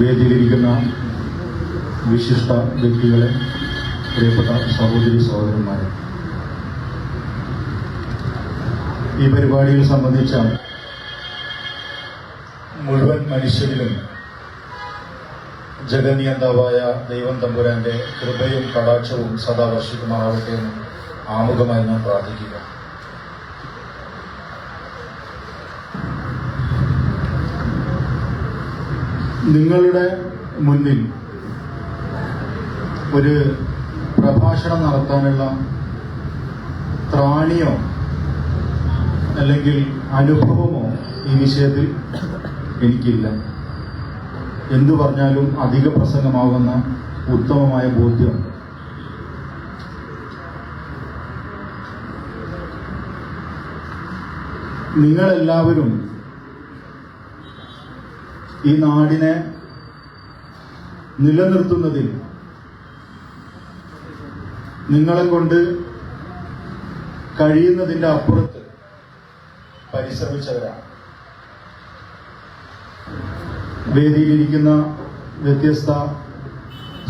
വേദിയിലിരിക്കുന്ന വിശിഷ്ട വ്യക്തികളെ പ്രിയപ്പെട്ട സഹോദരി സഹോദരന്മാരെ. ഈ പരിപാടിയിൽ സംബന്ധിച്ച മുഴുവൻ മനുഷ്യരിലും ജഗനിയന്താവായ ദൈവം തമ്പുരാന്റെ കൃപയും കടാക്ഷവും സദാ വർഷിക്കുമാറാവട്ടെ എന്ന് ആമുഖമായി ഞാൻ പ്രാർത്ഥിക്കുക നിങ്ങളുടെ മുന്നിൽ ഒരു പ്രഭാഷണം നടത്താനുള്ള ത്രാണിയോ അല്ലെങ്കിൽ അനുഭവമോ ഈ വിഷയത്തിൽ എനിക്കില്ല. എന്തു പറഞ്ഞാലും അധിക പ്രസംഗമാകുന്ന ഉത്തമമായ ബോധ്യം. നിങ്ങളെല്ലാവരും ഈ നാടിനെ നിലനിർത്തുന്നതിൽ നിങ്ങളെ കൊണ്ട് കഴിയുന്നതിന്റെ അപ്പുറത്ത് പരിശ്രമിച്ചവരാണ്. വേദിയിലിരിക്കുന്ന വ്യത്യസ്ത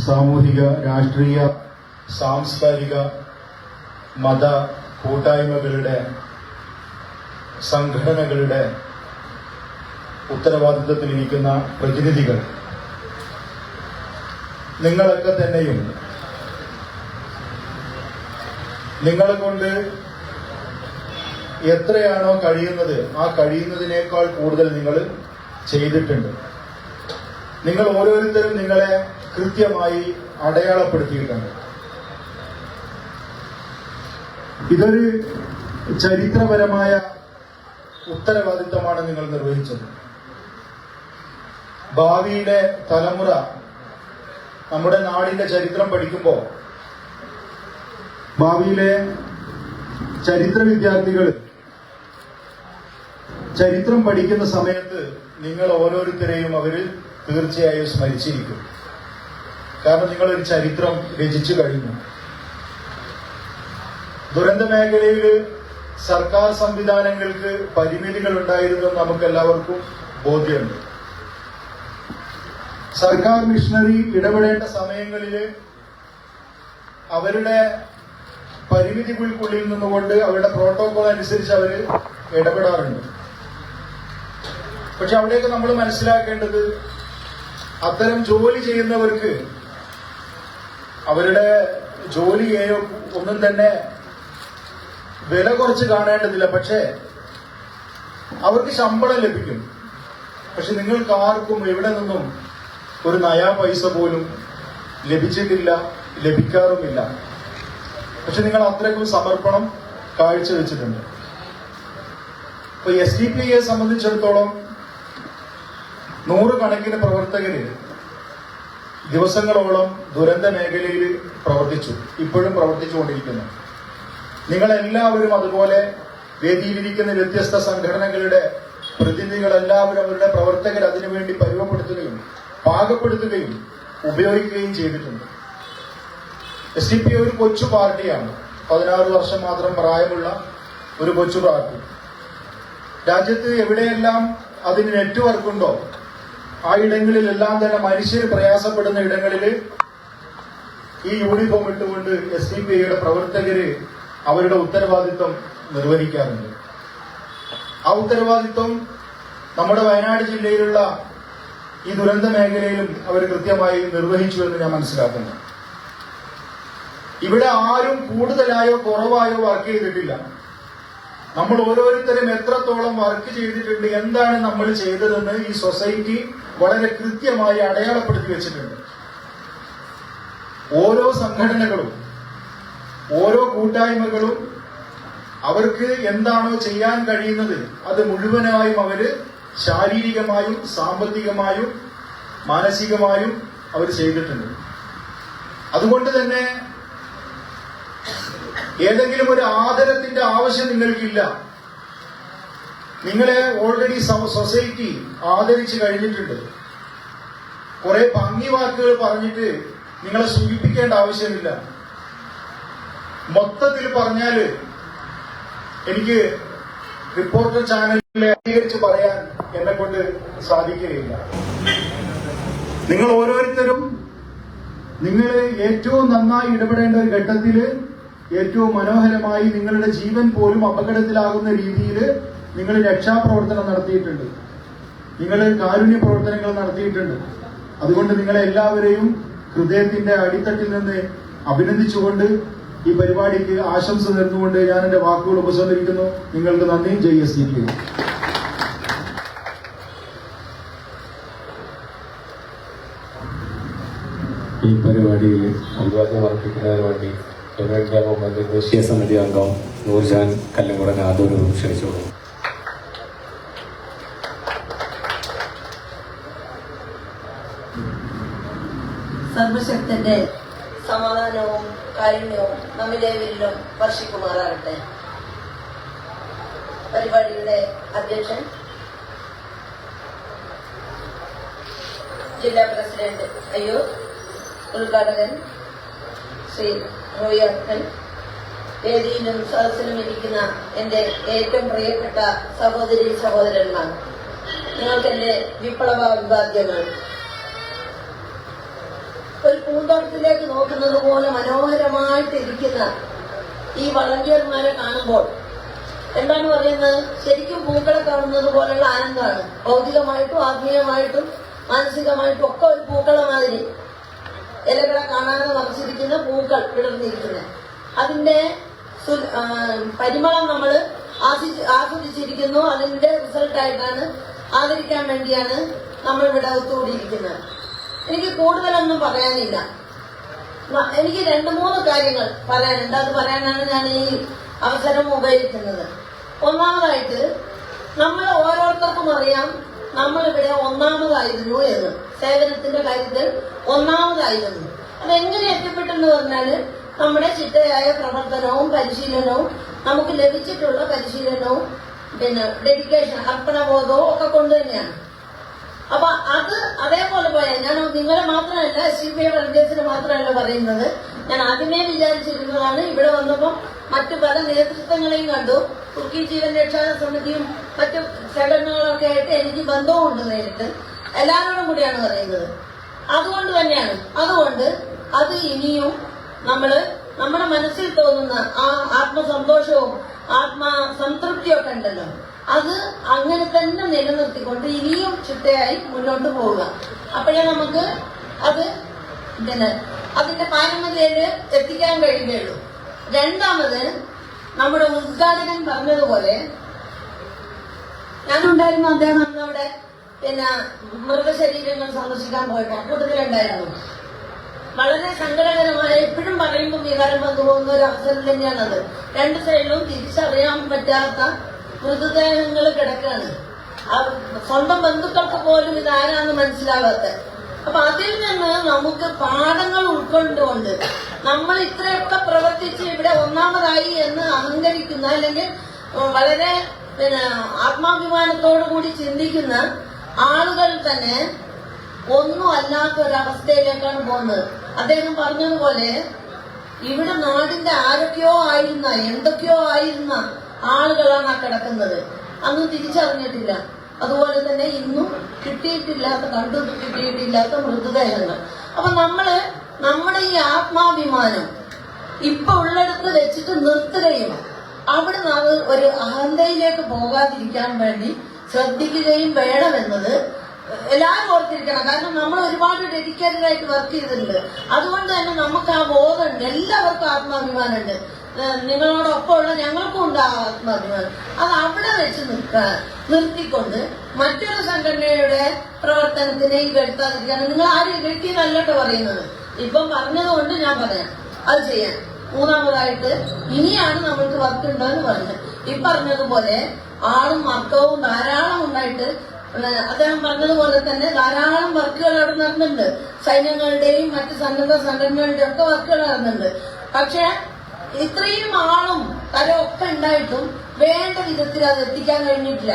സാമൂഹിക രാഷ്ട്രീയ സാംസ്കാരിക മത കൂട്ടായ്മകളുടെ സംഘടനകളുടെ ഉത്തരവാദിത്വത്തിലിരിക്കുന്ന പ്രതിനിധികൾ. നിങ്ങളൊക്കെ തന്നെയും നിങ്ങളെ കൊണ്ട് എത്രയാണോ കഴിയുന്നത് ആ കഴിയുന്നതിനേക്കാൾ കൂടുതൽ നിങ്ങൾ ചെയ്തിട്ടുണ്ട്. നിങ്ങൾ ഓരോരുത്തരും നിങ്ങളെ കൃത്യമായി അടയാളപ്പെടുത്തിയിട്ടുണ്ട്. ഇതൊരു ചരിത്രപരമായ ഉത്തരവാദിത്തമാണ് നിങ്ങൾ നിർവഹിച്ചത്. ഭാവിയിലെ തലമുറ നമ്മുടെ നാടിന്റെ ചരിത്രം പഠിക്കുമ്പോൾ ഭാവിയിലെ ചരിത്ര വിദ്യാർത്ഥികൾ ചരിത്രം പഠിക്കുന്ന സമയത്ത് നിങ്ങൾ ഓരോരുത്തരെയും അവർ തീർച്ചയായും സ്മരിച്ചിരിക്കും. കാരണം നിങ്ങൾ ഒരു ചരിത്രം രചിച്ചു കഴിഞ്ഞു. ദുരന്ത മേഖലയിൽ സർക്കാർ സംവിധാനങ്ങൾക്ക് പരിമിതികൾ ഉണ്ടായിരുന്നു നമുക്ക് എല്ലാവർക്കും ബോധ്യമുണ്ട്. സർക്കാർ മിഷണറി ഇടപെടേണ്ട സമയങ്ങളിൽ അവരുടെ പരിമിതികൾക്കുള്ളിൽ നിന്നുകൊണ്ട് അവരുടെ പ്രോട്ടോകോൾ അനുസരിച്ച് അവർ ഇടപെടാറുണ്ട്. പക്ഷെ അവിടെയൊക്കെ നമ്മൾ മനസ്സിലാക്കേണ്ടത് അത്തരം ജോലി ചെയ്യുന്നവർക്ക് അവരുടെ ജോലിയെയോ ഒന്നും തന്നെ വില കുറച്ച് കാണേണ്ടതില്ല. പക്ഷേ അവർക്ക് ശമ്പളം ലഭിക്കും. പക്ഷെ നിങ്ങൾക്ക് ആർക്കും എവിടെ നിന്നും ഒരു നയാ പൈസ പോലും ലഭിച്ചിട്ടില്ല ലഭിക്കാറുമില്ല. പക്ഷെ നിങ്ങൾ അത്രയ്ക്കും സമർപ്പണം കാഴ്ചവെച്ചിട്ടുണ്ട്. ഇപ്പൊ എസ് ഡി പി ഐയെ സംബന്ധിച്ചിടത്തോളം നൂറുകണക്കിന് പ്രവർത്തകര് ദിവസങ്ങളോളം ദുരന്ത മേഖലയിൽ പ്രവർത്തിച്ചു ഇപ്പോഴും പ്രവർത്തിച്ചുകൊണ്ടിരിക്കുന്നു. നിങ്ങളെല്ലാവരും അതുപോലെ വേദിയിലിരിക്കുന്ന വ്യത്യസ്ത സംഘടനകളുടെ പ്രതിനിധികൾ എല്ലാവരും അവരുടെ പ്രവർത്തകർ അതിനുവേണ്ടി പരുവപ്പെടുത്തുകയും പാകപ്പെടുത്തുകയും ഉപയോഗിക്കുകയും ചെയ്തിട്ടുണ്ട്. എസ് ഡി പി ഒരു കൊച്ചു പാർട്ടിയാണ്. പതിനാറ് വർഷം മാത്രം പ്രായമുള്ള ഒരു കൊച്ചു പാർട്ടി. രാജ്യത്ത് എവിടെയെല്ലാം അതിന് നെറ്റ്വർക്ക് ഉണ്ടോ ആ ഇടങ്ങളിലെല്ലാം തന്നെ മനുഷ്യർ പ്രയാസപ്പെടുന്ന ഇടങ്ങളിൽ ഈ യൂണിഫോം ഇട്ടുകൊണ്ട് എസ് ഡി പി ഐയുടെ പ്രവർത്തകര് അവരുടെ ഉത്തരവാദിത്വം നിർവഹിക്കാറുണ്ട്. ആ ഉത്തരവാദിത്വം നമ്മുടെ വയനാട് ജില്ലയിലുള്ള ഈ ദുരന്ത മേഖലയിലും അവർ കൃത്യമായി നിർവഹിച്ചു എന്ന് ഞാൻ മനസ്സിലാക്കുന്നു. ഇവിടെ ആരും കൂടുതലായോ കുറവായോ വർക്ക് ചെയ്തിട്ടില്ല. നമ്മൾ ഓരോരുത്തരും എത്രത്തോളം വർക്ക് ചെയ്തിട്ടുണ്ട് എന്താണ് നമ്മൾ ചെയ്തതെന്ന് ഈ സൊസൈറ്റി വളരെ കൃത്യമായി അടയാളപ്പെടുത്തി വെച്ചിട്ടുണ്ട്. ഓരോ സംഘടനകളും ഓരോ കൂട്ടായ്മകളും അവർക്ക് എന്താണോ ചെയ്യാൻ കഴിയുന്നത് അത് മുഴുവനായും അവർ ശാരീരികമായും സാമ്പത്തികമായും മാനസികമായും അവർ ചെയ്തിട്ടുണ്ട്. അതുകൊണ്ട് തന്നെ ഏതെങ്കിലും ഒരു ആദരത്തിന്റെ ആവശ്യം നിങ്ങൾക്കില്ല. നിങ്ങളെ ഓൾറെഡി സൊസൈറ്റി ആദരിച്ചു കഴിഞ്ഞിട്ടുണ്ട്. കുറെ ഭംഗി വാക്കുകൾ പറഞ്ഞിട്ട് നിങ്ങളെ സൂചിപ്പിക്കേണ്ട ആവശ്യമില്ല. മൊത്തത്തിൽ പറഞ്ഞാൽ എനിക്ക് റിപ്പോർട്ടർ ചാനലിൽ അംഗീകരിച്ച് പറയാൻ എന്നെ കൊണ്ട് സാധിക്കുകയില്ല. നിങ്ങൾ ഓരോരുത്തരും നിങ്ങൾ ഏറ്റവും നന്നായി ഇടപെടേണ്ട ഒരു ഘട്ടത്തിൽ ഏറ്റവും മനോഹരമായി നിങ്ങളുടെ ജീവൻ പോലും അപകടത്തിലാകുന്ന രീതിയിൽ നിങ്ങൾ രക്ഷാപ്രവർത്തനം നടത്തിയിട്ടുണ്ട്. നിങ്ങൾ കാരുണ്യ പ്രവർത്തനങ്ങൾ നടത്തിയിട്ടുണ്ട്. അതുകൊണ്ട് നിങ്ങളെ എല്ലാവരെയും ഹൃദയത്തിന്റെ അടിത്തട്ടിൽ നിന്ന് അഭിനന്ദിച്ചുകൊണ്ട് ഈ പരിപാടിക്ക് ആശംസ നേർന്നുകൊണ്ട് ഞാൻ എന്റെ വാക്കുകൾ ഉപസംഹരിക്കുന്നു. നിങ്ങൾക്ക് നന്ദി. ജയ് എസ് ഡി പി. ഈ പരിപാടിയിൽ അഭിവാദ്യം അർപ്പിക്കുന്നതിന് വേണ്ടി ദേശീയ സമിതി അംഗം നൂർജാൻ കല്ലംകുടൻ ആദരവ് ക്ഷണിച്ചോളൂ സർവശക്തന്റെ സമാധാനവും കാരുണ്യവും നമ്മിലേവരിലും വർഷിക്കുമാറാകട്ടെ. പരിപാടിയുടെ അധ്യക്ഷൻ ജില്ലാ പ്രസിഡന്റ് അയ്യൂർ ഉദ്ഘാടകൻ ശ്രീ റോയി അക്കൻ വേദിയിലും സദസ്സിലും ഇരിക്കുന്ന എന്റെ ഏറ്റവും പ്രിയപ്പെട്ട സഹോദരി സഹോദരന്മാർ നിങ്ങൾക്കെന്റെ വിപ്ലവ അഭിവാദ്യങ്ങൾ. ഒരു പൂന്തോട്ടത്തിലേക്ക് നോക്കുന്നത് പോലെ മനോഹരമായിട്ട് ഇരിക്കുന്ന ഈ വളണ്ടിയർമാരെ കാണുമ്പോൾ എന്താണ് പറയുന്നത്? ശരിക്കും പൂക്കളെ കാണുന്നത് പോലെയുള്ള ആനന്ദമാണ്. ഭൗതികമായിട്ടും ആത്മീയമായിട്ടും മാനസികമായിട്ടും ഒക്കെ ഒരു പൂക്കളെ മാതിരി ഇലകളെ കാണാതെ മറിച്ചിരിക്കുന്ന പൂക്കൾ വിടർന്നിരിക്കുന്നത് അതിന്റെ പരിമളം നമ്മൾ ആസ്വദിച്ചിരിക്കുന്നു. അതിന്റെ റിസൾട്ടായിട്ടാണ് ആദരിക്കാൻ വേണ്ടിയാണ് നമ്മൾ ഇവിടെ ഒത്തുകൂടിയിരിക്കുന്നത്. എനിക്ക് കൂടുതലൊന്നും പറയാനില്ല. എനിക്ക് രണ്ട് മൂന്ന് കാര്യങ്ങൾ പറയാനുണ്ട്. അത് പറയാനാണ് ഞാൻ ഈ അവസരം ഉപയോഗിക്കുന്നത്. ഒന്നാമതായിട്ട് നമ്മൾ ഓരോരുത്തർക്കും അറിയാം നമ്മളിവിടെ ഒന്നാമതായിരുന്നു എന്ന്. സേവനത്തിന്റെ കാര്യത്തിൽ ഒന്നാമതായിരുന്നു. അതെങ്ങനെ എത്തിപ്പെട്ടെന്ന് പറഞ്ഞാൽ നമ്മുടെ ചിട്ടയായ പ്രവർത്തനവും പരിശീലനവും നമുക്ക് ലഭിച്ചിട്ടുള്ള പരിശീലനവും പിന്നെ ഡെഡിക്കേഷൻ അർപ്പണബോധവും ഒക്കെ കൊണ്ട് തന്നെയാണ്. അപ്പൊ അത് അതേപോലെ പോയാൽ ഞാൻ നിങ്ങളെ മാത്രമല്ല ഐ വളണ്ടിയേഴ്സിന് മാത്രമല്ല പറയുന്നത്. ഞാൻ ആദ്യമേ വിചാരിച്ചിരുന്നതാണ്. ഇവിടെ വന്നപ്പോൾ മറ്റു പല നേതൃത്വങ്ങളെയും കണ്ടു. തുർക്കി ജീവൻ രക്ഷാ സമിതിയും മറ്റു സംഘടനകളൊക്കെ ആയിട്ട് എനിക്ക് ബന്ധവുമുണ്ട് നേരിട്ട്. എല്ലാവരോടും കൂടിയാണ് പറയുന്നത്. അതുകൊണ്ട് തന്നെയാണ്. അതുകൊണ്ട് അത് ഇനിയും നമ്മൾ നമ്മുടെ മനസ്സിൽ തോന്നുന്ന ആ ആത്മസന്തോഷവും ആത്മ സംതൃപ്തിയൊക്കെ ഉണ്ടല്ലോ. അത് അങ്ങനെ തന്നെ നിലനിർത്തിക്കൊണ്ട് ഇനിയും ചിട്ടയായി മുന്നോട്ട് പോവുക. അപ്പോഴേ നമുക്ക് അത് പിന്നെ അതിന്റെ പാരമ്പര്യയിൽ എത്തിക്കാൻ കഴിയുകയുള്ളൂ. രണ്ടാമത് നമ്മുടെ ഉദ്ഘാടകൻ പറഞ്ഞതുപോലെ ഞാനുണ്ടായിരുന്നു അദ്ദേഹം അന്ന് അവിടെ പിന്നെ മൃതശരീരങ്ങൾ സന്ദർശിക്കാൻ പോയപ്പോ കൂട്ടത്തിലുണ്ടായിരുന്നു വളരെ സങ്കടകരമായ എപ്പോഴും പറയുമ്പോൾ വികാരം വന്നു പോകുന്ന ഒരു അവസരം തന്നെയാണത്. രണ്ട് സൈഡിലും തിരിച്ചറിയാൻ പറ്റാത്ത മൃതദേഹങ്ങൾ കിടക്കാണ്. ആ സ്വന്തം ബന്ധുക്കൾക്ക് പോലും ഇതാരാന്ന് മനസ്സിലാവാത്ത. അപ്പൊ അതിൽ നിന്ന് നമുക്ക് പാഠങ്ങൾ ഉൾക്കൊണ്ടുകൊണ്ട് നമ്മൾ ഇത്രയൊക്കെ പ്രവർത്തിച്ച് ഇവിടെ ഒന്നാമതായി എന്ന് അഹങ്കരിക്കുന്ന അല്ലെങ്കിൽ വളരെ പിന്നെ ആത്മാഭിമാനത്തോടു കൂടി ചിന്തിക്കുന്ന ആളുകൾ തന്നെ ഒന്നും അല്ലാത്ത ഒരവസ്ഥയിലേക്കാണ് പോകുന്നത്. അദ്ദേഹം പറഞ്ഞതുപോലെ ഇവിടെ നാടിന്റെ ആരൊക്കെയോ ആയിരുന്ന എന്തൊക്കെയോ ആയിരുന്ന ആളുകളാണ് ആ കിടക്കുന്നത്. അന്ന് തിരിച്ചറിഞ്ഞിട്ടില്ല. അതുപോലെ തന്നെ ഇന്നും കിട്ടിയിട്ടില്ലാത്ത കണ്ടു കിട്ടിയിട്ടില്ലാത്ത മൃതദേഹങ്ങൾ. അപ്പൊ നമ്മൾ നമ്മുടെ ഈ ആത്മാഭിമാനം ഇപ്പൊ ഉള്ളിടത്ത് വെച്ചിട്ട് നിർത്തുകയും അവിടെ അത് ഒരു അഹന്തയിലേക്ക് പോകാതിരിക്കാൻ വേണ്ടി ശ്രദ്ധിക്കുകയും വേണമെന്നത് എല്ലാവരും ഓർത്തിരിക്കണം. കാരണം നമ്മൾ ഒരുപാട് ഡെഡിക്കേറ്റഡ് ആയിട്ട് വർക്ക് ചെയ്തിട്ടുണ്ട്. അതുകൊണ്ട് തന്നെ നമുക്ക് ആ ബോധമുണ്ട്. എല്ലാവർക്കും ആത്മാഭിമാനമുണ്ട്. നിങ്ങളോടൊപ്പമുള്ള ഞങ്ങൾക്കും ഉണ്ട് ആത്മാഭിമാനം അത് അവിടെ വെച്ച് നിൽക്കാൻ നിർത്തിക്കൊണ്ട് മറ്റൊരു സംഘടനയുടെ പ്രവർത്തനത്തിനെ ഇകഴ്ത്താതിരിക്കാൻ നിങ്ങൾ ആരും ഇകഴ്ത്തിയെന്നല്ലോ പറയുന്നത്. ഇപ്പം പറഞ്ഞതുകൊണ്ട് ഞാൻ പറയാം. അത് ചെയ്യാൻ. മൂന്നാമതായിട്ട് ഇനിയാണ് നമ്മൾക്ക് വർക്ക് ഉണ്ടെന്ന് പറഞ്ഞത്. ഈ പറഞ്ഞതുപോലെ ആളും മർക്കവും ധാരാളം ഉണ്ടായിട്ട് അദ്ദേഹം പറഞ്ഞതുപോലെ തന്നെ ധാരാളം വർക്കുകൾ അവിടെ നടന്നുണ്ട് സൈന്യങ്ങളുടെയും മറ്റ് സന്നദ്ധ സംഘടനകളുടെയും ഒക്കെ വർക്കുകൾ നടന്നുണ്ട് പക്ഷെ ഇത്രയും ആളും തരമൊക്കെ ഉണ്ടായിട്ടും വേണ്ട വിധത്തിൽ അത് എത്തിക്കാൻ കഴിഞ്ഞിട്ടില്ല.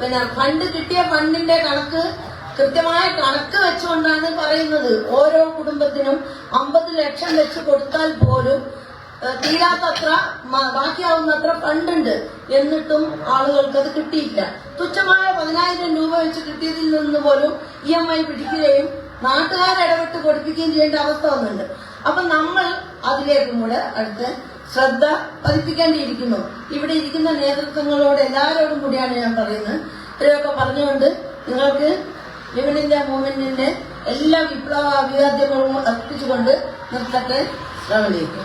പിന്നെ ഫണ്ട് കിട്ടിയ ഫണ്ടിന്റെ കണക്ക് കൃത്യമായ കണക്ക് വെച്ചുകൊണ്ടാണ് പറയുന്നത്. ഓരോ കുടുംബത്തിനും അമ്പത് ലക്ഷം വെച്ച് കൊടുത്താൽ പോലും തീരാത്തത്ര ബാക്കിയാവുന്നത്ര ഫണ്ടുണ്ട് എന്നിട്ടും ആളുകൾക്ക് അത് കിട്ടിയില്ല. തുച്ഛമായ പതിനായിരം രൂപ വെച്ച് കിട്ടിയതിൽ നിന്ന് പോലും ഇ എം ഐ പിടിക്കുകയും നാട്ടുകാരിടപെട്ട് കൊടുപ്പിക്കുകയും ചെയ്യേണ്ട അവസ്ഥ വന്നിട്ടുണ്ട്. അപ്പൊ നമ്മൾ അതിലേക്കും കൂടെ അടുത്ത് ശ്രദ്ധ പതിപ്പിക്കേണ്ടിയിരിക്കുന്നു. ഇവിടെ ഇരിക്കുന്ന നേതൃത്വങ്ങളോട് എല്ലാവരോടും കൂടിയാണ് ഞാൻ പറയുന്നത്. ഇവരൊക്കെ പറഞ്ഞുകൊണ്ട് നിങ്ങൾക്ക് വിമൻ ഇന്ത്യ മൂവ്മെന്റിന്റെ എല്ലാ വിപ്ലവ അഭിവാദ്യങ്ങളും അർപ്പിച്ചുകൊണ്ട് നൃത്തത്തെ ശ്രമണിക്കും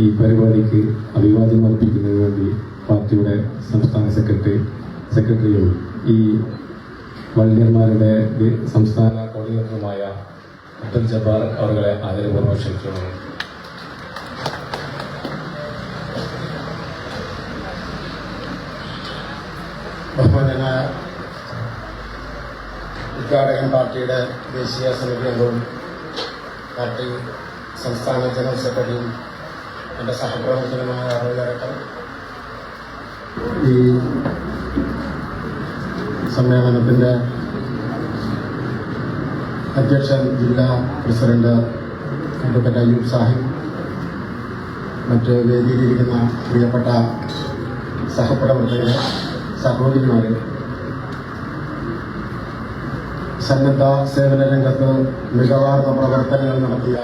ഈ പരിപാടിക്ക് അഭിവാദ്യം അർപ്പിക്കുന്നതിന് വേണ്ടി പാർട്ടിയുടെ സംസ്ഥാന സെക്രട്ടറി സെക്രട്ടറിയും ഈ വള്ളിയന്മാരുടെ സംസ്ഥാന കോർഡിനേറ്ററുമായ അബ്ദുൽ ജബ്ബാർ അവരെ ആദരപൂർവം ക്ഷണിക്കുന്നു ബഹുമാനായ ഉദ്ഘാടകൻ പാർട്ടിയുടെ ദേശീയ സമിതി അംഗവും പാർട്ടി സംസ്ഥാന ജനറൽ സെക്രട്ടറിയും എന്റെ സഹപ്രവർത്തകനുമായ അറിവിലടക്കം ഈ സമ്മേളനത്തിന്റെ അധ്യക്ഷൻ ജില്ലാ പ്രസിഡന്റ് അഡ്വക്കറ്റ് അയ്യൂബ് സാഹിബ് മറ്റ് വേദിയിലിരിക്കുന്ന പ്രിയപ്പെട്ട സഹപ്രവർത്തകർ സഹോദരിമാരെ സന്നദ്ധ സേവന രംഗത്ത് മികവാർന്ന പ്രവർത്തനങ്ങൾ നടത്തിയ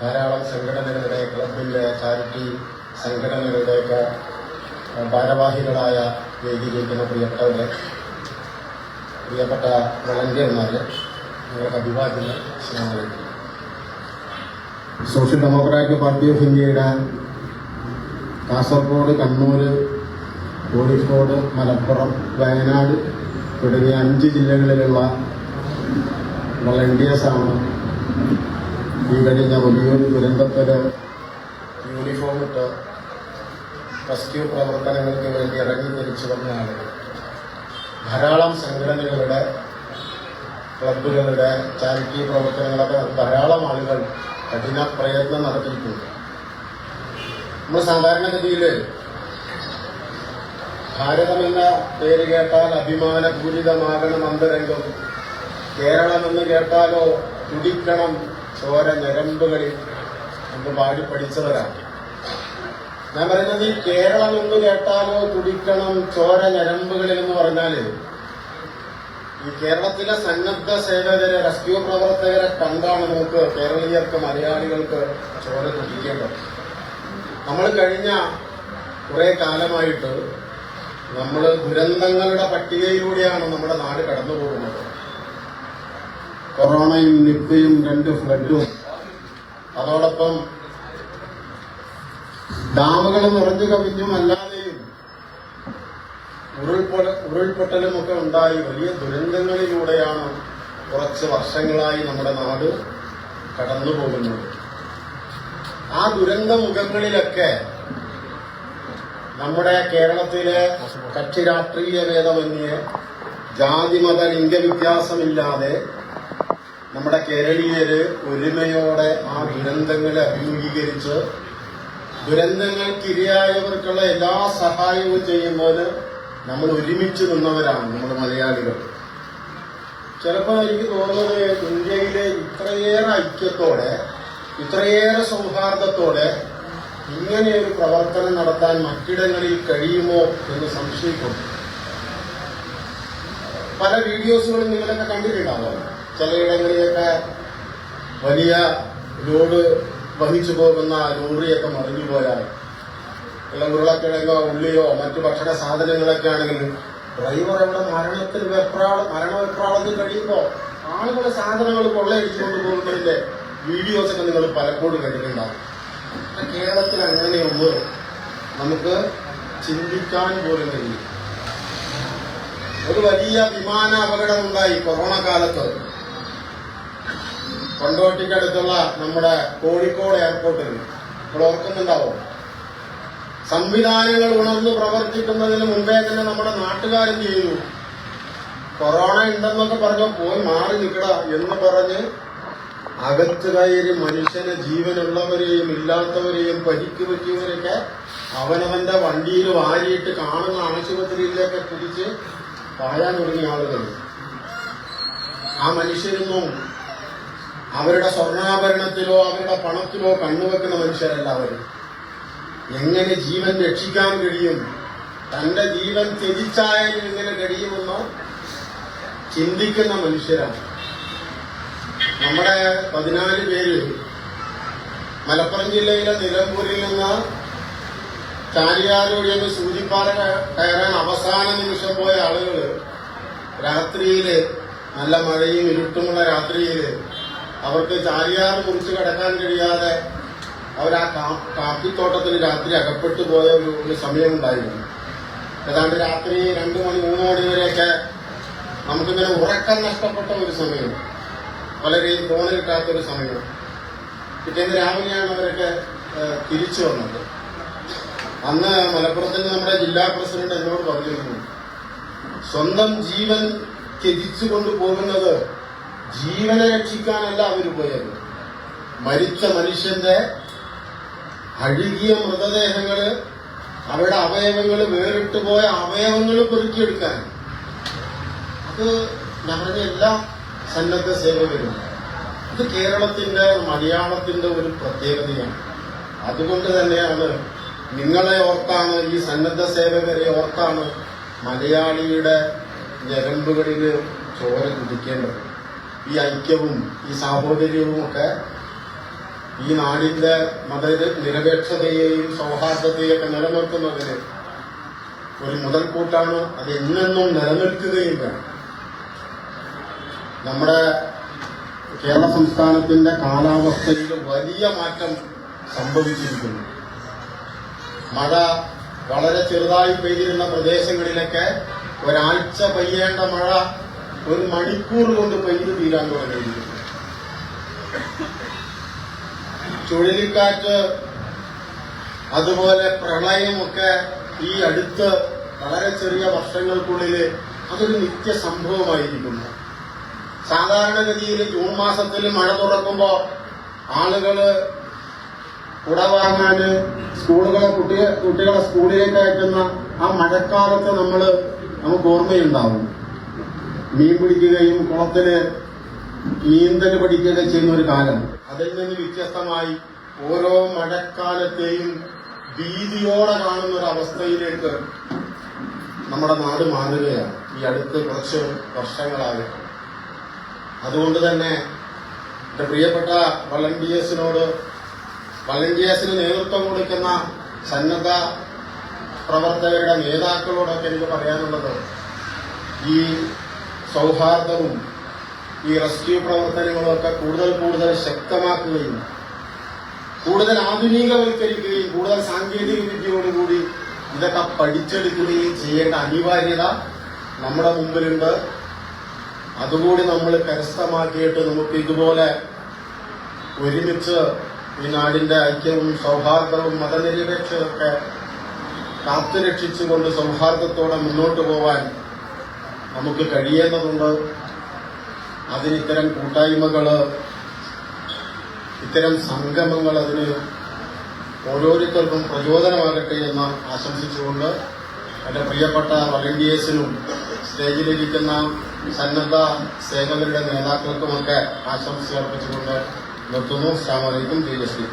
ധാരാളം സംഘടനകളുടെ ക്ലബിന്റെ ചാരിറ്റി സംഘടനകളുടെയൊക്കെ ഭാരവാഹികളായ വേദിയിലിരിക്കുന്ന പ്രിയപ്പെട്ടവരെ പ്രിയപ്പെട്ട വളണ്ടിയർമാരെ അഭിവാദ്യങ്ങൾ സോഷ്യൽ ഡെമോക്രാറ്റിക് പാർട്ടി ഓഫ് ഇന്ത്യയുടെ കാസർഗോഡ് കണ്ണൂർ കോഴിക്കോട് മലപ്പുറം വയനാട് തുടങ്ങിയ അഞ്ച് ജില്ലകളിലുള്ള വളണ്ടിയേഴ്സാണ് ഈ കഴിഞ്ഞ വലിയൊരു ദുരന്തത്തിൽ യൂണിഫോം ഇട്ട് റെസ്ക്യൂ പ്രവർത്തനങ്ങൾക്ക് വേണ്ടി ഇറങ്ങി തിരിച്ചു വന്ന ആളുകൾ ധാരാളം സംഘടനകളുടെ ക്ലബുകളുടെ ചാരിറ്റി പ്രവർത്തനങ്ങളൊക്കെ ധാരാളം ആളുകൾ കഠിന പ്രയത്നം നടത്തിയിട്ടുണ്ട്. നമ്മൾ സാധാരണഗതിയിൽ ഭാരതം എന്ന പേര് കേട്ടാൽ അഭിമാനപൂരിതമാകണം അന്തരംഗം. കേരളമെന്ന് കേട്ടാലോ തുടിക്കണം ചോര ഞരമ്പുകളിൽ. എന്ന് പാടി പഠിച്ചവരാണ്. ഞാൻ പറയുന്നത് ഈ കേരളം എന്ന് കേട്ടാലോ തുടിക്കണം ചോര ഞരമ്പുകളിൽ എന്ന് പറഞ്ഞാൽ ഈ കേരളത്തിലെ സന്നദ്ധ സേവകരെ റെസ്ക്യൂ പ്രവർത്തകരെ കണ്ടാണ് നമുക്ക് കേരളീയർക്ക് മലയാളികൾക്ക് ചോര തുടിക്കേണ്ടത്. നമ്മൾ കഴിഞ്ഞ കുറെ കാലമായിട്ട് നമ്മൾ ദുരന്തങ്ങളുടെ പട്ടികയിലൂടെയാണ് നമ്മുടെ നാട് കടന്നു പോകുന്നത്. കൊറോണയും നിപ്പയും രണ്ട് ഫ്ലഡും അതോടൊപ്പം ഡാമുകൾ നിറഞ്ഞു കവിഞ്ഞും അല്ലാതെയും ഉരുൾപൊട്ട ഉരുൾപൊട്ടലും ഒക്കെ ഉണ്ടായി വലിയ ദുരന്തങ്ങളിലൂടെയാണ് കുറച്ച് വർഷങ്ങളായി നമ്മുടെ നാട് കടന്നു പോകുന്നത് ആ ദുരന്ത മുഖങ്ങളിലൊക്കെ നമ്മുടെ കേരളത്തിലെ കക്ഷി രാഷ്ട്രീയ ഭേദമന്യേ ജാതിമത ലിംഗവ്യത്യാസമില്ലാതെ നമ്മുടെ കേരളീയര് ഒരുമയോടെ ആ ദുരന്തങ്ങളെ അഭിമുഖീകരിച്ച് ദുരന്തങ്ങൾക്കിരയായവർക്കുള്ള എല്ലാ സഹായവും ചെയ്യുന്നതിന് നമ്മൾ ഒരുമിച്ച് നിന്നവരാണ് നമ്മൾ മലയാളികൾ. ചിലപ്പോൾ എനിക്ക് തോന്നുന്നത് ഇന്ത്യയിലെ ഇത്രയേറെ ഐക്യത്തോടെ ഇത്രയേറെ സൗഹാർദ്ദത്തോടെ ഇങ്ങനെ ഒരു പ്രവർത്തനം നടത്താൻ മറ്റിടങ്ങളിൽ കഴിയുമോ എന്ന് സംശയിക്കുന്നു. പല വീഡിയോസുകളും നിങ്ങളൊക്കെ കണ്ടിട്ടുണ്ടാവും. ചിലയിടങ്ങളിലൊക്കെ വലിയ ലോഡ് വഹിച്ചു പോകുന്ന ലോറിയൊക്കെ മറിഞ്ഞു പോയാൽ അല്ല ഉരുളക്കിഴങ്ങോ ഉള്ളിയോ മറ്റു ഭക്ഷണ സാധനങ്ങളൊക്കെ ആണെങ്കിലും ഡ്രൈവർ അവിടെ മരണത്തിൽ വെപ്രാള മരണവെപ്രാളത്തിൽ കഴിയുമ്പോൾ ആളുകളെ സാധനങ്ങൾ കൊള്ളയടിച്ചുകൊണ്ട് പോകുന്നതിന്റെ വീഡിയോസ് ഒക്കെ നിങ്ങൾ പലപ്പോഴും കണ്ടിട്ടുണ്ടാവും. കേരളത്തിൽ അങ്ങനെയുള്ളൂ നമുക്ക് ചിന്തിക്കാൻ പോലും കഴിയും ഒരു വലിയ വിമാന അപകടം ഉണ്ടായി കൊറോണ കാലത്ത്. കൊണ്ടോട്ടിക്കടുത്തുള്ള നമ്മുടെ കോഴിക്കോട് എയർപോർട്ടിൽ നിങ്ങൾ ഓർക്കുന്നുണ്ടാവോ? സംവിധാനങ്ങൾ ഉണർന്നു പ്രവർത്തിക്കുന്നതിന് മുമ്പേ തന്നെ നമ്മുടെ നാട്ടുകാരെന്ത് ചെയ്തു കൊറോണ ഉണ്ടെന്നൊക്കെ പറഞ്ഞ പോയി മാറി നിൽക്കട എന്ന് പറഞ്ഞ് അകത്ത് കയറി മനുഷ്യന് ജീവനുള്ളവരെയും ഇല്ലാത്തവരെയും പരിക്ക് പറ്റിയവരൊക്കെ അവനവന്റെ വണ്ടിയിൽ വാരിയിട്ട് കാണുന്ന ആശുപത്രിയിലേക്ക് പിടിച്ച് പായാൻ തുടങ്ങിയ ആളുകൾ. ആ മനുഷ്യരൊന്നും അവരുടെ സ്വർണാഭരണത്തിലോ അവരുടെ പണത്തിലോ കണ്ണുവെക്കുന്ന മനുഷ്യരല്ല അവർ. എങ്ങനെ ജീവൻ രക്ഷിക്കാൻ കഴിയും? തന്റെ ജീവൻ ത്യജിച്ചായാലും എങ്ങനെ കഴിയുമെന്നോ ചിന്തിക്കുന്ന മനുഷ്യരാണ്. നമ്മുടെ പതിനാല് പേര് മലപ്പുറം ജില്ലയിലെ നിലമ്പൂരിൽ നിന്ന് ചാലിയാരോടി എന്ന് സൂചിപ്പാറ കയറാൻ അവസാന നിമിഷം പോയ ആളുകൾ രാത്രിയിൽ നല്ല മഴയും ഇരുട്ടുമുള്ള രാത്രിയിൽ അവർക്ക് ചാലിയാർ കുറിച്ച് കിടക്കാൻ കഴിയാതെ അവർ ആ കാപ്പിത്തോട്ടത്തിൽ രാത്രി അകപ്പെട്ടു പോയ ഒരു സമയമുണ്ടായിരുന്നു. ഏതാണ്ട് രാത്രി രണ്ടു മണി മൂന്ന് മണി വരെയൊക്കെ നമുക്കിങ്ങനെ ഉറക്കം നഷ്ടപ്പെട്ട ഒരു സമയം. പലരെയും ഫോണ് കിട്ടാത്തൊരു സമയം. പിറ്റേന്ന് രാവിലെയാണ് അവരൊക്കെ തിരിച്ചു വന്നത്. അന്ന് മലപ്പുറത്തിന് നമ്മുടെ ജില്ലാ പ്രസിഡന്റ് എന്നോട് പറഞ്ഞിരുന്നു സ്വന്തം ജീവൻ ത്യജിച്ചു കൊണ്ടുപോകുന്നത് ജീവനെ രക്ഷിക്കാനല്ല അവർ പോയത്. മരിച്ച മനുഷ്യന്റെ അഴുകിയ മൃതദേഹങ്ങൾ അവരുടെ അവയവങ്ങൾ വേറിട്ട് പോയ അവയവങ്ങൾ പെറുക്കിയെടുക്കാൻ. അത് പറഞ്ഞ എല്ലാ സന്നദ്ധ സേവകരും. ഇത് കേരളത്തിന്റെ മലയാളത്തിന്റെ ഒരു പ്രത്യേകതയാണ്. അതുകൊണ്ട് തന്നെയാണ് നിങ്ങളെ ഓർത്താണ് ഈ സന്നദ്ധ സേവകരെ ഓർത്താണ് മലയാളിയുടെ ഞരമ്പുകളിൽ ചോര കുതിക്കേണ്ടത്. ഈ ഐക്യവും ഈ സാഹോദര്യവും ഒക്കെ ഈ നാടിന്റെ മത നിരപേക്ഷതയെയും സൗഹാർദ്ദത്തെയൊക്കെ നിലനിർത്തുന്നതിന് ഒരു മുതൽക്കൂട്ടാണ് അത് എന്നെന്നും നിലനിൽക്കുകയും വേണം. നമ്മുടെ കേരള സംസ്ഥാനത്തിന്റെ കാലാവസ്ഥയിൽ വലിയ മാറ്റം സംഭവിച്ചിരിക്കുന്നു. മഴ വളരെ ചെറുതായി പെയ്തിരുന്ന പ്രദേശങ്ങളിലൊക്കെ ഒരാഴ്ച പെയ്യേണ്ട മഴ ഒരു മണിക്കൂർ കൊണ്ട് പെയ്ത് തീരാൻ തുടങ്ങിയിരിക്കുന്നു. ചുഴലിക്കാറ്റ് അതുപോലെ പ്രളയമൊക്കെ ഈ അടുത്ത് വളരെ ചെറിയ വർഷങ്ങൾക്കുള്ളിൽ അതൊരു നിത്യ സംഭവമായിരിക്കുന്നു. സാധാരണഗതിയിൽ ജൂൺ മാസത്തിൽ മഴ തുറക്കുമ്പോൾ ആളുകൾ കുട വാങ്ങാന് സ്കൂളുകളെ കുട്ടിയെ കുട്ടികളെ സ്കൂളിലേക്ക് അയക്കുന്ന ആ മഴക്കാലത്ത് നമ്മൾ നമുക്ക് ഓർമ്മയുണ്ടാവും. മീൻ പിടിക്കുകയും കുളത്തിൽ നീന്തൽ പഠിക്കുകയൊക്കെ ചെയ്യുന്ന ഒരു കാലം. അതിൽ നിന്ന് വ്യത്യസ്തമായി ഓരോ മഴക്കാലത്തെയും ഭീതിയോടെ കാണുന്ന ഒരു അവസ്ഥയിലേക്ക് നമ്മുടെ നാട് മാറുകയാണ്. ഈ അടുത്ത് കുറച്ച് വർഷങ്ങളായിട്ട്. അതുകൊണ്ട് തന്നെ എന്റെ പ്രിയപ്പെട്ട വളണ്ടിയേഴ്സിനോട് വളണ്ടിയേഴ്സിന് നേതൃത്വം കൊടുക്കുന്ന സന്നദ്ധ പ്രവർത്തകരുടെ നേതാക്കളോടൊക്കെ എനിക്ക് പറയാനുള്ളത് ഈ സൗഹാർദ്ദവും ഈ റെസ്ക്യൂ പ്രവർത്തനങ്ങളൊക്കെ കൂടുതൽ കൂടുതൽ ശക്തമാക്കുകയും കൂടുതൽ ആധുനികവൽക്കരിക്കുകയും കൂടുതൽ സാങ്കേതിക വിദ്യയോടുകൂടി ഇതൊക്കെ പഠിച്ചെടുക്കുകയും ചെയ്യേണ്ട അനിവാര്യത നമ്മുടെ മുമ്പിലുണ്ട്. അതുകൂടി നമ്മൾ കരസ്ഥമാക്കിയിട്ട് നമുക്ക് ഇതുപോലെ ഒരുമിച്ച് ഈ നാടിന്റെ ഐക്യവും സൗഹാർദ്ദവും മതനിരപേക്ഷതൊക്കെ കാത്തുരക്ഷിച്ചുകൊണ്ട് സൗഹാർദ്ദത്തോടെ മുന്നോട്ട് പോവാൻ നമുക്ക് കഴിയേണ്ടതുണ്ട്. അതിന് ഇത്തരം കൂട്ടായ്മകൾ ഇത്തരം സംഗമങ്ങൾ അതിന് ഓരോരുത്തർക്കും പ്രചോദനമാകട്ടെ എന്ന് ആശംസിച്ചുകൊണ്ട് എന്റെ പ്രിയപ്പെട്ട വളണ്ടിയേഴ്സിനും സ്റ്റേജിലിരിക്കുന്ന സന്നദ്ധ സേവകരുടെ നേതാക്കൾക്കുമൊക്കെ ആശംസ അർപ്പിച്ചുകൊണ്ട് നിർത്തുന്നു. ശ്യാമലേക്കും തേജസ്വി